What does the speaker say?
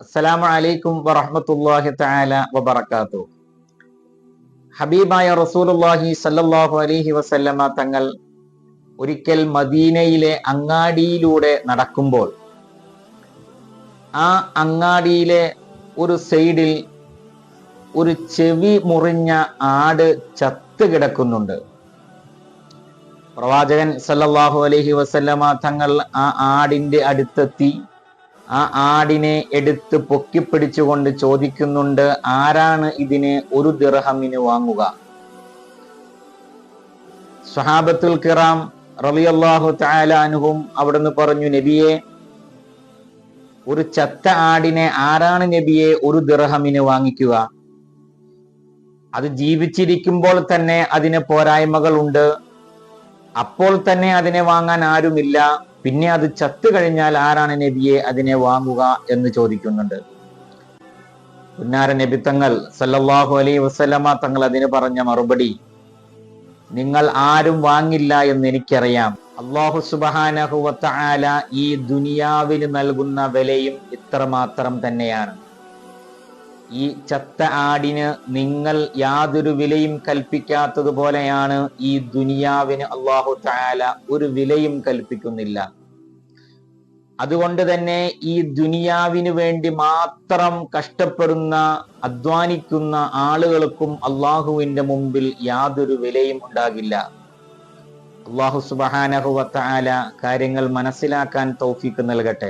അസ്സലാമു അലൈക്കും വറഹ്മത്തുള്ളാഹി തആല വബറകാതുഹു. ഹബീബായ റസൂലുള്ളാഹി സല്ലല്ലാഹു അലൈഹി വസല്ലമ തങ്ങൾ ഒരിക്കൽ മദീനയിലെ അങ്ങാടിയിലൂടെ നടക്കുമ്പോൾ ആ അങ്ങാടിയിലെ ഒരു സൈഡിൽ ഒരു ചെവി മുറിഞ്ഞ ആട് ചത്ത് കിടക്കുന്നുണ്ട്. പ്രവാചകൻ സല്ലല്ലാഹു അലൈഹി വസല്ലമ തങ്ങൾ ആ ആടിന്റെ അടുത്തെത്തി ആ ആടിനെ എടുത്ത് പൊക്കിപ്പിടിച്ചുകൊണ്ട് ചോദിക്കുന്നുണ്ട് ആരാണ് ഇതിനെ ഒരു ദിർഹമിന് വാങ്ങുക? സ്വഹാബത്തുൽ കിറാം റളിയല്ലാഹു താലാനുഹും അവിടുന്ന് പറഞ്ഞു നബിയെ ഒരു ചത്ത ആടിനെ ആരാണ് നബിയെ ഒരു ദിർഹമിന് വാങ്ങിക്കുക? അത് ജീവിച്ചിരിക്കുമ്പോൾ തന്നെ അതിന് പോരായ്മകളുണ്ട് അപ്പോൾ തന്നെ അതിനെ വാങ്ങാൻ ആരുമില്ല. പിന്നെ അത് ചത്തു കഴിഞ്ഞാൽ ആരാണ് നബിയെ അതിനെ വാങ്ങുക എന്ന് ചോദിക്കുന്നുണ്ട്. പുന്നാര നബി തങ്ങൾ സല്ലല്ലാഹു അലൈഹി വസല്ലമ തങ്ങൾ അതിന് പറഞ്ഞ മറുപടി നിങ്ങൾ ആരും വാങ്ങില്ല എന്ന് എനിക്കറിയാം. അള്ളാഹു സുബഹാനഹു വത്തആല ഈ ദുനിയാവിന് നൽകുന്ന വിലയും ഇത്രമാത്രം തന്നെയാണ്. ഈ ചത്ത ആടിന് നിങ്ങൾ യാതൊരു വിലയും കൽപ്പിക്കാത്തതുപോലെയാണ് ഈ ദുനിയാവിന് അള്ളാഹു താല ഒരു വിലയും കൽപ്പിക്കുന്നില്ല. അതുകൊണ്ട് തന്നെ ഈ ദുനിയാവിന് വേണ്ടി മാത്രം കഷ്ടപ്പെടുന്ന അധ്വാനിക്കുന്ന ആളുകൾക്കും അള്ളാഹുവിന്റെ മുമ്പിൽ യാതൊരു വിലയും ഉണ്ടാകില്ല. അള്ളാഹു സുബഹാനഹുവത്ത ആല കാര്യങ്ങൾ മനസ്സിലാക്കാൻ തൗഫീക്ക് നൽകട്ടെ.